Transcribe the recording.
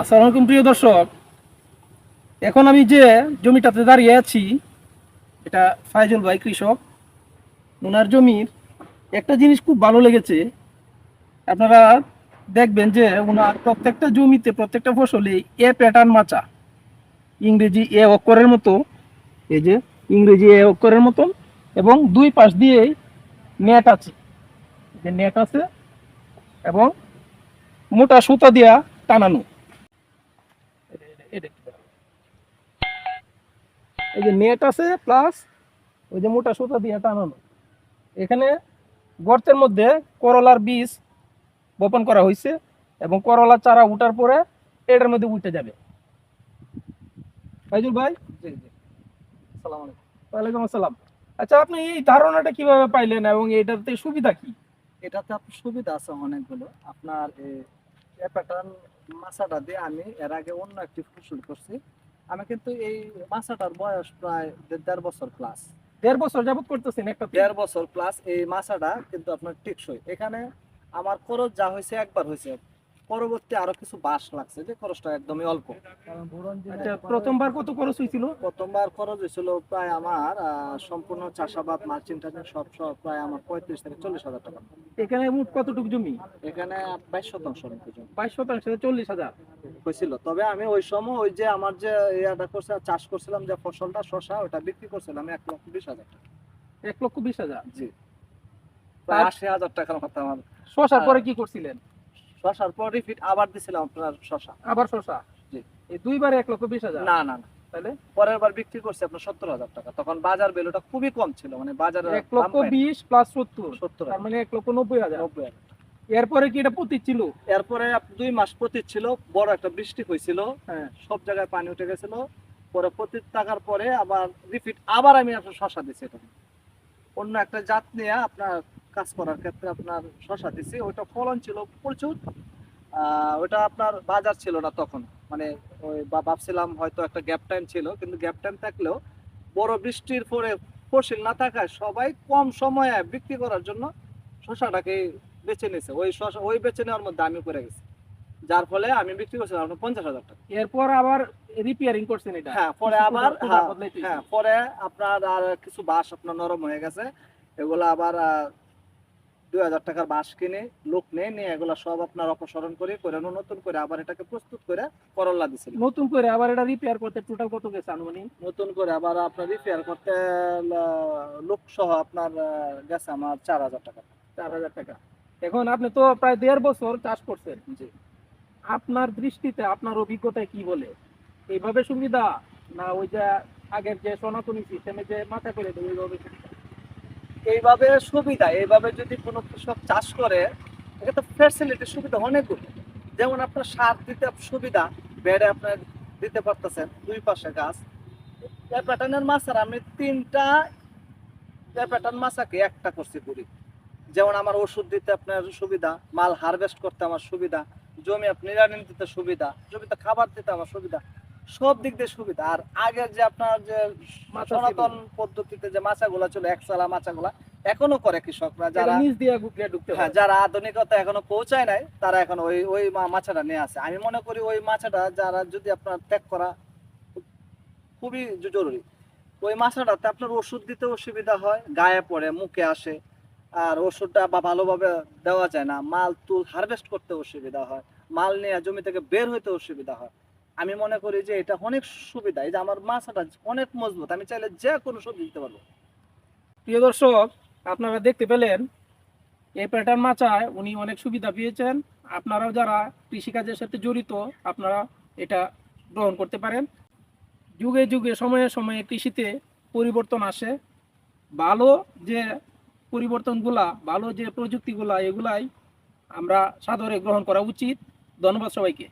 আসসালামু আলাইকুম প্রিয় দর্শক, এখন আমি যে জমিটাতে দাঁড়িয়ে আছি, এটা ফাইজুল ভাই কৃষক ওনার জমির একটা জিনিস খুব ভালো লেগেছে। আপনারা দেখবেন যে ওনার প্রত্যেকটা জমিতে, প্রত্যেকটা ফসলে এ প্যাটার্ন মাচা। ইংরেজি এ অক্ষরের মতো, এই যে ইংরেজি এ অক্ষরের মতো, এবং দুই পাশ দিয়ে নেট আছে। যে নেট আছে এবং মোটা সুতা দিয়া টানানো। এটা- এই যে নেট আছে প্লাস ওই যে মোটা সুতা দিয়ে টানানো। এখানে গর্তের মধ্যে করলার বীজ বপন করা হয়েছে এবং করলার চারা উঠার পরে এটার মধ্যে উঠে যাবে। ফাইজুল ভাই? জি জি। আলাইকুম। ওয়ালাইকুম আসসালাম। আচ্ছা আপনি এই ধারণাটা কীভাবে পাইলেন এবং এটাতে সুবিধা কি? এটাতে আপনার সুবিধা আছে অনেকগুলো। আপনার এ প্যাটার্ন মাছাটা দিয়ে আমি এর আগে অন্য একটি ফসল করছি। আমি কিন্তু এই মাছাটার বয়স প্রায় দেড় বছর প্লাস দেড় বছর যাবত করতেছেন একটা দেড় বছর প্লাস এই মাছাটা কিন্তু আপনার টেকসই। এখানে আমার খরচ যা হয়েছে একবার হয়েছে। পরবর্তী আরও কিছু বাস লাগছে যে খরচটা একদমই অল্প। প্রথমবার কত খরচ হয়েছিল প্রথমবার খরচ হয়েছিল প্রায় আমার সম্পূর্ণ চাষাবাদ মার্চিন টার্চিন সব সব প্রায় আমার পঁয়ত্রিশ থেকে চল্লিশ হাজার টাকা। এখানে মোট কতটুকু জমি? এখানে বাইশ শতাংশ বাইশ শতাংশ চল্লিশ হাজার। হয়েছিল তবে আমি ওই সময় ওই যে আমার যে ইয়াটা করছে চাষ করছিলাম যে ফসলটা শশা ওটা বিক্রি করছিলাম এক লক্ষ বিশ হাজার টাকা। এক লক্ষ বিশ হাজার? জি। প্রায় আশি হাজার টাকার মতো আমার। শশার পরে কি করছিলেন? শশার পর রিপিট আবার দিছিলাম আপনার শশা। আবার শশা? জি। এই দুইবারে এক লক্ষ বিশ হাজার? না না না। তাহলে? পরের বার বিক্রি করছি আপনার সত্তর হাজার টাকা। তখন বাজার ভ্যালুটা খুবই কম ছিল মানে বাজারে এক লক্ষ বিশ প্লাস সত্তর। সত্তর মানে এক লক্ষ নব্বই হাজার। নব্বই হাজার এরপরে কি এটা পতি ছিল? এরপরে দুই মাস পতিত ছিল বড় একটা বৃষ্টি হয়েছিল। হ্যাঁ। সব জায়গায় পানি উঠে গেছিল। পরে পতিত থাকার পরে আবার রিপিট আবার আমি আপনার শশা দিছি এটা। অন্য একটা জাত নিয়ে আপনার কাজ করার ক্ষেত্রে আপনার শশা দিছি। ওইটা ফলন ছিল প্রচুর। ওটা আপনার বাজার ছিল না তখন। মানে ওই ভাবছিলাম হয়তো একটা গ্যাপ টাইম ছিল কিন্তু গ্যাপ টাইম থাকলেও বড় বৃষ্টির পরে ফসল না থাকায় সবাই কম সময়ে বিক্রি করার জন্য শশাটাকে বেছে নিয়েছে ওই শশা ওই বেছে নেওয়ার মধ্যে আমি করে গেছি। যার ফলে আমি বিক্রি করছিলাম আপনার পঞ্চাশ হাজার টাকা। এরপর আবার রিপেয়ারিং করছেন এটা। হ্যাঁ পরে আবার হ্যাঁ, হ্যাঁ পরে আপনার আর কিছু বাঁশ আপনার নরম হয়ে গেছে। এগুলো আবার দুই হাজার টাকার বাঁশ কিনে লোক নেই নিয়ে এগুলো সব আপনার অপসারণ করে করে নতুন করে আবার এটাকে প্রস্তুত করে করল্লা দিছিল। নতুন করে আবার এটা রিপেয়ার করতে টোটাল কত গেছে আনুমানিক? নতুন করে আবার আপনার রিপেয়ার করতে লোক সহ আপনার গেছে আমার চার হাজার টাকা। চার হাজার টাকা। এখন আপনি তো প্রায় দেড় বছর চাষ করছেন। জি। আপনার দৃষ্টিতে আপনার অভিজ্ঞতায় কি বলে? এইভাবে সুবিধা? না ওই যে আগের যে সনাতনী সিস্টেমে যে মাথা করে দেবে ওইভাবে সুবিধা? এইভাবে সুবিধা, এইভাবে যদি কোনো কৃষক চাষ করে তো ফ্যাসিলিটি সুবিধা অনেকগুলো। যেমন আপনার সার দিতে সুবিধা, বেড়ে আপনার দিতে পারতেছেন দুই পাশে গাছ। প্যাটার্নের মাছ আর আমি তিনটা প্যাটার্ন মাছাকে একটা করছি করি যেমন আমার ওষুধ দিতে আপনার সুবিধা, মাল হারভেস্ট করতে আমার সুবিধা, জমি আপনি নিড়ানি দিতে সুবিধা, জমিতে খাবার দিতে আমার সুবিধা। সব দিক দিয়ে সুবিধা। আর আগের যে আপনার যে সনাতন পদ্ধতিতে যে মাছাগুলা ছিল একসালা মাছাগুলা এখনও করে কৃষকরা। যারা নিচ দিয়ে ঢুকতে হ্যাঁ যারা আধুনিকতা এখনও পৌঁছায় নাই তারা এখন ওই ওই মাছাটা নিয়ে আসে। আমি মনে করি ওই মাছাটা যারা যদি আপনার ত্যাগ করা খুবই জরুরি। ওই মাছাটাতে আপনার ওষুধ দিতে অসুবিধা হয় গায়ে পড়ে মুখে আসে। আর ওষুধটা বা ভালোভাবে দেওয়া যায় না। মাল তুল হারভেস্ট করতে অসুবিধা হয়। মাল নিয়ে জমি থেকে বের হইতে অসুবিধা হয়। আমি মনে করি যে এটা অনেক সুবিধা, এই যে আমার মাছাটা অনেক মজবুত, আমি চাইলে যে কোনো সবজি দিতে পারব। প্রিয় দর্শক, আপনারা দেখতে পেলেন, এই প্যাটার্ন মাচায় উনি অনেক সুবিধা পেয়েছেন। আপনারাও যারা কৃষিকাজের সাথে জড়িত, আপনারা এটা গ্রহণ করতে পারেন। যুগে যুগে, সময়ে সময়ে কৃষিতে পরিবর্তন আসে। ভালো যে পরিবর্তনগুলা, ভালো যে প্রযুক্তিগুলা, এগুলাই আমরা সাদরে গ্রহণ করা উচিত। ধন্যবাদ সবাইকে।